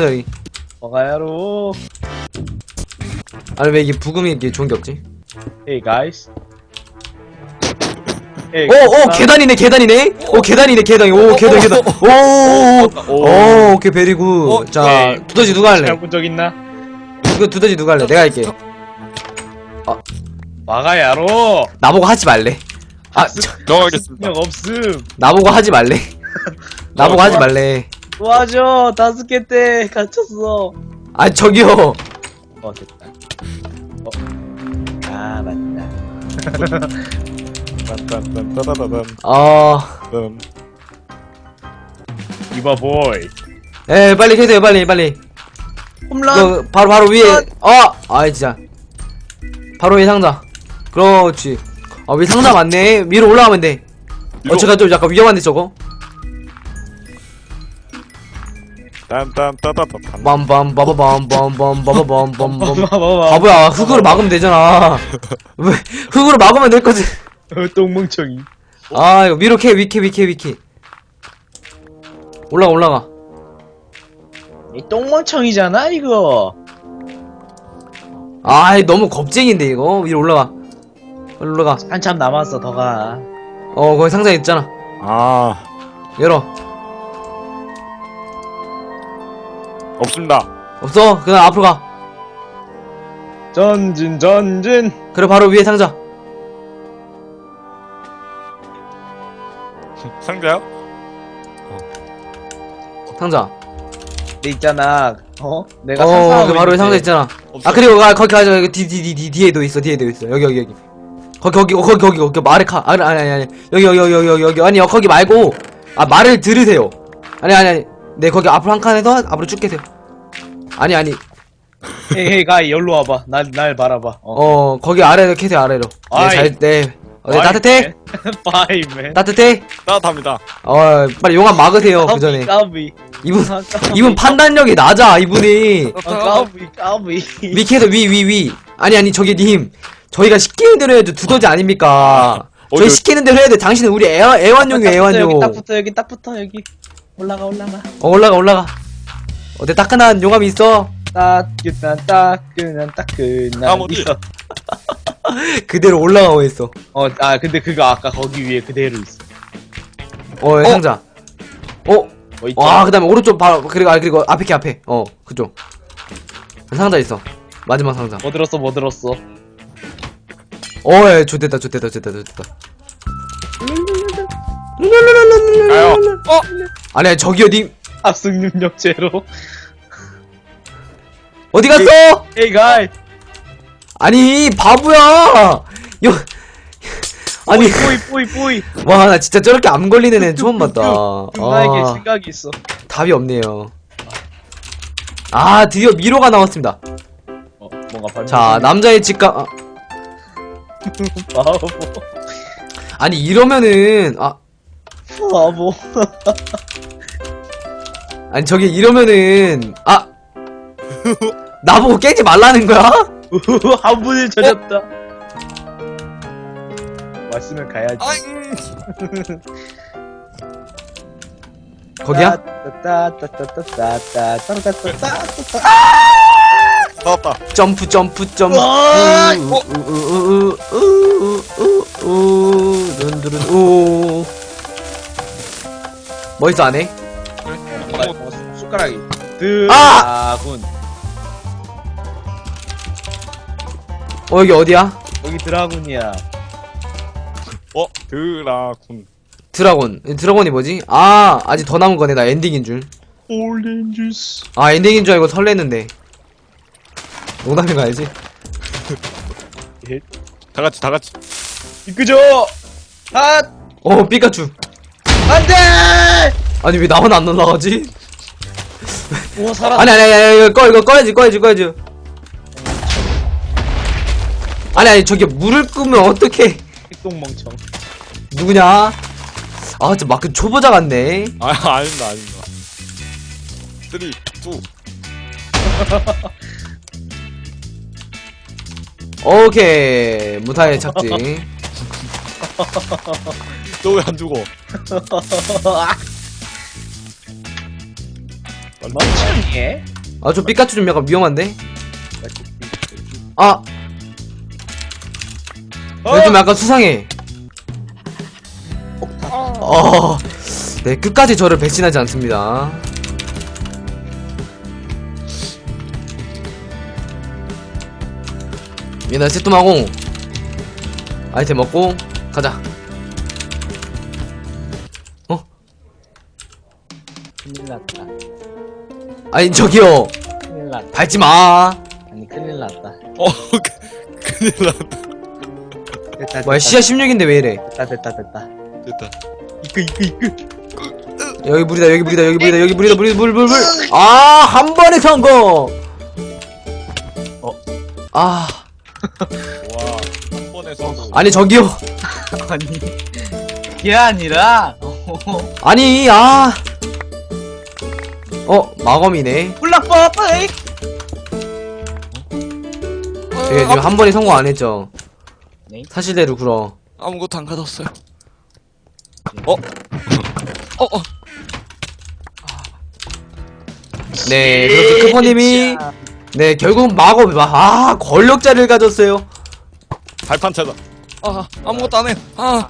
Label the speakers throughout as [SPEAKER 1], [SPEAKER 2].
[SPEAKER 1] 저기.
[SPEAKER 2] 뭐가야로
[SPEAKER 1] 아니 왜 이게 부금이 이렇게 좋은 게 없지?
[SPEAKER 2] Hey guys Hey,
[SPEAKER 1] 오, 오,
[SPEAKER 2] guys.
[SPEAKER 1] 계단이네, 계단이네? 오, 계단이네, 계단. 오, 계단, 계단. 오, 오, 오, 오케이, 베리구.
[SPEAKER 3] 어,
[SPEAKER 1] 자,
[SPEAKER 2] 네.
[SPEAKER 1] 두더지 누가 할래?
[SPEAKER 2] 잘본 적 있나?
[SPEAKER 1] 이거 두더지 누가 할래? 내가 할게.
[SPEAKER 2] 마가야로
[SPEAKER 1] 나보고 하지 말래. 아, 저,
[SPEAKER 3] 넘어가겠습니다.
[SPEAKER 2] 능력 없음
[SPEAKER 1] 나보고 하지 말래. 나보고 하지 말래.
[SPEAKER 2] 도와줘 다섯 개때 갇혔어
[SPEAKER 1] 아, 저기요.
[SPEAKER 2] 어 됐다 어. 아 맞다
[SPEAKER 3] 딴딴딴따다다단.
[SPEAKER 1] 어,
[SPEAKER 3] 딴.
[SPEAKER 2] 이봐 보이
[SPEAKER 1] 에, 빨리 캐세요, 빨리, 빨리.
[SPEAKER 2] 홈런
[SPEAKER 1] 그, 바로, 바로 위에. 어! 아이, 진짜. 바로 위에 상자. 그렇지. 아, 위에 상자 많네. 위로 올라가면 돼. 어. 제가 좀 약간 위험한데, 저거?
[SPEAKER 3] 딴딴따다다단.
[SPEAKER 1] 빰빰, 빠바밤, 빰빰, 빠바밤, 빰빰.
[SPEAKER 2] 봐봐봐
[SPEAKER 1] 바보야, 흙으로 막으면 되잖아. 왜, 흙으로 막으면 될 거지.
[SPEAKER 2] 어, 똥멍청이
[SPEAKER 1] 아, 이거 위로 캐, 위캐, 위캐, 위캐. 올라가, 올라가.
[SPEAKER 2] 이 똥멍청이잖아 이거
[SPEAKER 1] 아이, 너무 겁쟁인데, 이거. 위로 올라가. 올라가.
[SPEAKER 2] 한참 남았어 더가
[SPEAKER 1] 어, 거기 상자 있잖아.
[SPEAKER 3] 아,
[SPEAKER 1] 열어.
[SPEAKER 3] 없습니다.
[SPEAKER 1] 없어? 그냥 앞으로 가.
[SPEAKER 2] 전진 전진
[SPEAKER 1] 그래, 바로 위에 상자.
[SPEAKER 3] 상자요?
[SPEAKER 1] 상자.
[SPEAKER 2] 내 있잖아 어? 내가
[SPEAKER 1] 어,
[SPEAKER 2] 상상하고
[SPEAKER 1] 그 바로 위에
[SPEAKER 2] 있는데.
[SPEAKER 1] 상자 있잖아.
[SPEAKER 3] 없어.
[SPEAKER 1] 아, 그리고 가, 거기 가자. 여기 뒤, 뒤, 뒤, 뒤, 뒤에도 있어, 뒤에도 있어. 여기, 여기, 여기. 거기, 거기, 어, 거기, 거기, 거기, 말을 카, 아니, 아니, 아니, 아니. 여기, 여기, 여기, 여기, 여기. 아니 요, 거기 말고. 아, 말을 들으세요. 아니, 아니, 아니. 네, 거기 앞으로 한 칸에서 앞으로 쭉 계세요. 아니, 아니.
[SPEAKER 2] 헤이 헤이 가이 여기로 와봐 날, 날 바라봐 어.
[SPEAKER 1] 어, 거기 아래로 캐세요, 아래로. 네,
[SPEAKER 2] 아이.
[SPEAKER 1] 잘, 네. 어, 네, 따뜻해?
[SPEAKER 2] 바이맨
[SPEAKER 1] 따뜻해?
[SPEAKER 3] 따뜻합니다.
[SPEAKER 1] 어, 빨리 용암 막으세요, 그 전에.
[SPEAKER 2] 까비
[SPEAKER 1] 이분,
[SPEAKER 2] 아, 까비.
[SPEAKER 1] 이분 판단력이 낮아, 이분이.
[SPEAKER 2] 아, 까비 까비
[SPEAKER 1] 위 캐서 위, 위, 위. 아니, 아니, 저기 님. 저희가 시키는 대로 해도 두더지 아닙니까?
[SPEAKER 3] 어,
[SPEAKER 1] 저희 시키는 대로 해야 돼. 당신은 우리 애완, 애완용이에요,
[SPEAKER 2] 여기
[SPEAKER 1] 애완용.
[SPEAKER 2] 딱 붙어 여기 딱 붙어 여기 올라가 올라가
[SPEAKER 1] 어, 올라가, 올라가. 어때, 따끈한 용암이 있어?
[SPEAKER 2] 따끈한 따끈한 따끈한
[SPEAKER 3] 아무리.
[SPEAKER 2] 있어
[SPEAKER 1] 그대로 올라가고 있어.
[SPEAKER 2] 어 아 근데 그거 아까 거기 위에 그대로 있어
[SPEAKER 1] 어, 여기 상자. 어?
[SPEAKER 2] 어 있죠
[SPEAKER 1] 와, 그 다음에 오른쪽 바로, 그리고, 아, 그리고 앞에 게 앞에. 어, 그쪽. 상자 있어. 마지막 상자.
[SPEAKER 2] 뭐 들었어 뭐 들었어
[SPEAKER 1] 어, 예, 좋됐다, 좋됐다, 좋됐다, 좋됐다.
[SPEAKER 3] 어?
[SPEAKER 1] 아니, 저기요, 님.
[SPEAKER 2] 합승 능력 제로
[SPEAKER 1] 어디 갔어?
[SPEAKER 2] 헤이 가이
[SPEAKER 1] 아니, 바보야! 여, 아니,
[SPEAKER 2] 뿌이 뿌이 뿌이
[SPEAKER 1] 와, 나 진짜 저렇게 암 걸리는 애는 처음 봤다.
[SPEAKER 2] 나에게
[SPEAKER 1] 아,
[SPEAKER 2] 생각이 있어
[SPEAKER 1] 답이 없네요. 아, 드디어 미로가 나왔습니다.
[SPEAKER 2] 어 뭔가 발
[SPEAKER 1] 자, 남자의 집값, 아,
[SPEAKER 2] 바보
[SPEAKER 1] 아니, 이러면은, 아,
[SPEAKER 2] 바보
[SPEAKER 1] 아니, 저기 이러면은, 아, 나보고 깨지 말라는 거야?
[SPEAKER 2] 한 분을 찾았다 왔으면 가야지
[SPEAKER 3] 아, 음.
[SPEAKER 1] 거기야?
[SPEAKER 2] 따따따따따따따따따따따따
[SPEAKER 3] 나왔다.
[SPEAKER 1] 점프, 점프, 점프.
[SPEAKER 2] 와,
[SPEAKER 1] 우, 우, 우, 우, 우, 우, 우, 우, 둔두둔, 우. 뭐 있어, 안에?
[SPEAKER 2] 숟가락이
[SPEAKER 1] 아!
[SPEAKER 2] 드라군
[SPEAKER 1] 어, 여기 어디야?
[SPEAKER 2] 여기 드라군이야
[SPEAKER 3] 어, 드라군.
[SPEAKER 1] 드라곤. 드라곤이 뭐지? 아, 아직 더 남은 거네. 나 엔딩인 줄.
[SPEAKER 2] 오렌지스
[SPEAKER 1] 아, 엔딩인 줄 알고 설레는데. 농담인 거 알지?
[SPEAKER 3] 다 같이, 다 같이.
[SPEAKER 2] 이끄죠 핫
[SPEAKER 1] 어, 피카츄.
[SPEAKER 2] 안돼
[SPEAKER 1] 아니, 왜 나만 안 날라가지?
[SPEAKER 2] 오 살았
[SPEAKER 1] 아니, 아니, 아니, 아니, 이거 꺼, 이거 꺼야지, 꺼야지, 꺼야지. 아니, 아니, 저기 물을 끄면 어떡해.
[SPEAKER 2] 똥멍청
[SPEAKER 1] 누구냐? 아, 진짜 마크 초보자 같네.
[SPEAKER 3] 아, 아닙니다, 아닙니다. 3, 2.
[SPEAKER 1] 오케이. 무타의 착지.
[SPEAKER 3] 너 왜안 죽어?
[SPEAKER 2] 멍청해.
[SPEAKER 1] 아, 저 피카츄 좀 약간 위험한데? 아, 여기 좀 약간 수상해. 어, 네, 끝까지 저를 배신하지 않습니다. 얘나 세톰하고 아이템 먹고 가자. 어?
[SPEAKER 2] 큰일 났다.
[SPEAKER 1] 아니 저기요
[SPEAKER 2] 큰일 났다.
[SPEAKER 1] 밟지 마.
[SPEAKER 2] 아니 큰일 났다.
[SPEAKER 3] 어, 그- 큰일 났다.
[SPEAKER 2] 됐다.
[SPEAKER 1] 뭐야 시야 16인데 왜 이래?
[SPEAKER 2] 됐다 됐다 됐다.
[SPEAKER 3] 됐다.
[SPEAKER 2] 이끄 이끄 이끄.
[SPEAKER 1] 여기 물이다 여기 물이다 여기 물이다 여기 물이다 물물물 물 아 한 번에 성공
[SPEAKER 2] 어.
[SPEAKER 1] 아
[SPEAKER 3] 와, 한 번에 성공.
[SPEAKER 1] 아니 저기요
[SPEAKER 2] 아니 그게 아니라
[SPEAKER 1] 아니 아 어 마검이네
[SPEAKER 2] 훌라퍼플
[SPEAKER 1] 예, 지금 한 번에 성공 안 했죠
[SPEAKER 2] 네.
[SPEAKER 1] 사실대로 굴어
[SPEAKER 3] 아무것도 안 가졌어요. 어? 어, 어.
[SPEAKER 1] 네 그렇게 크포님이 네 결국 마검 아 권력자를 가졌어요
[SPEAKER 3] 발판 찾아. 아, 아무것도 안 해. 아,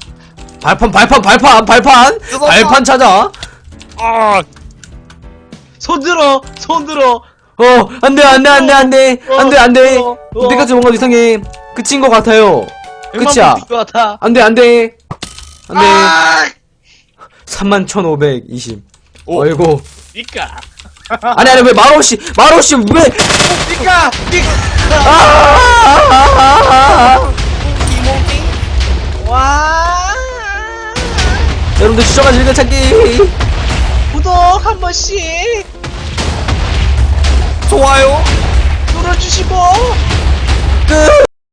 [SPEAKER 1] 발판 발판 발판 발판. 발판 찾아.
[SPEAKER 3] 아,
[SPEAKER 2] 손 들어 손 들어.
[SPEAKER 1] 어 안돼 안돼 안돼 안돼. 안돼 안돼.
[SPEAKER 2] 어, 어.
[SPEAKER 1] 이때까지 뭔가 이상해. 끝인 것 같아요. 끝이야.
[SPEAKER 2] 것 같아.
[SPEAKER 1] 안돼 안돼. 안돼.
[SPEAKER 2] 아!
[SPEAKER 1] 31,520
[SPEAKER 3] 오.
[SPEAKER 1] 어이구
[SPEAKER 2] 니까.
[SPEAKER 1] 아니 아니 왜 마로씨 마로씨 왜?
[SPEAKER 2] 니까 니까.
[SPEAKER 1] 아!
[SPEAKER 2] 와
[SPEAKER 1] 여러분들 추정한 즐겨찾기.
[SPEAKER 2] 구독 한 번씩
[SPEAKER 3] 좋아요. 눌러주시고. 끝.